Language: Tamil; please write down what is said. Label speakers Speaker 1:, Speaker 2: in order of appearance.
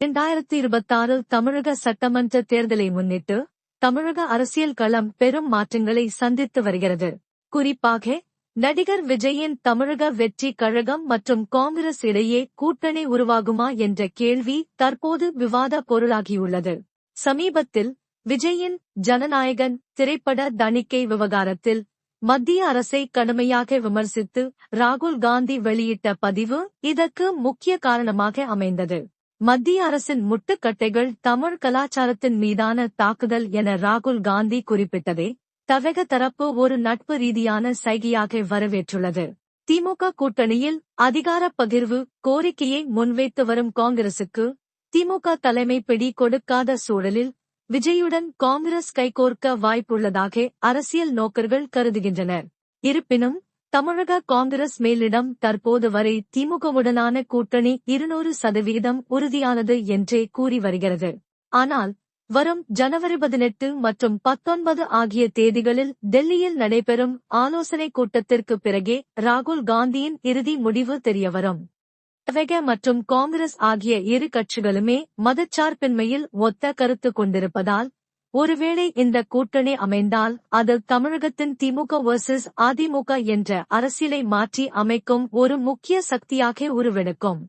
Speaker 1: இரண்டாயிரத்தி இருபத்தாறு தமிழக சட்டமன்ற தேர்தலை முன்னிட்டு தமிழக அரசியல் களம் பெரும் மாற்றங்களை சந்தித்து வருகிறது. குறிப்பாக நடிகர் விஜயின் தமிழக வெற்றி கழகம் மற்றும் காங்கிரஸ் இடையே கூட்டணி உருவாகுமா என்ற கேள்வி தற்போது விவாத பொருளாகியுள்ளது. சமீபத்தில் விஜயின் ஜனநாயகன் திரைப்பட தணிக்கை விவகாரத்தில் மத்திய அரசை கடுமையாக விமர்சித்து ராகுல் காந்தி வெளியிட்ட பதிவு இதற்கு முக்கிய காரணமாக அமைந்தது. மத்திய அரசின் முட்டுக்கட்டைகள் தமிழ் கலாச்சாரத்தின் மீதான தாக்குதல் என ராகுல் காந்தி குறிப்பிட்டதே தவக தரப்பு ஒரு நட்பு ரீதியான சைகையாக வரவேற்றுள்ளது. திமுக கூட்டணியில் அதிகார பகிர்வு கோரிக்கையை முன்வைத்து வரும் காங்கிரசுக்கு திமுக தலைமை பிடி கொடுக்காத சூழலில் விஜயுடன் காங்கிரஸ் கைகோர்க்க வாய்ப்புள்ளதாக அரசியல் நோக்கர்கள் கருதுகின்றனர். இருப்பினும் தமிழக காங்கிரஸ் மேலிடம் தற்போது வரை திமுகவுடனான கூட்டணி இருநூறு சதவீதம் உறுதியானது என்றே கூறி வருகிறது. ஆனால் வரும் ஜனவரி பதினெட்டு மற்றும் பத்தொன்பது ஆகிய தேதிகளில் டெல்லியில் நடைபெறும் ஆலோசனைக் கூட்டத்திற்கு பிறகே ராகுல் காந்தியின் இறுதி முடிவு தெரியவரும். தவக மற்றும் காங்கிரஸ் ஆகிய இரு கட்சிகளுமே மதச்சார்பின்மையில் ஒத்த கருத்து கொண்டிருப்பதால் ஒருவேளை இந்த கூட்டணி அமைந்தால் அது தமிழகத்தின் திமுக வர்சஸ் அதிமுக என்ற அரசியலை மாற்றி அமைக்கும் ஒரு முக்கிய சக்தியாக உருவெடுக்கும்.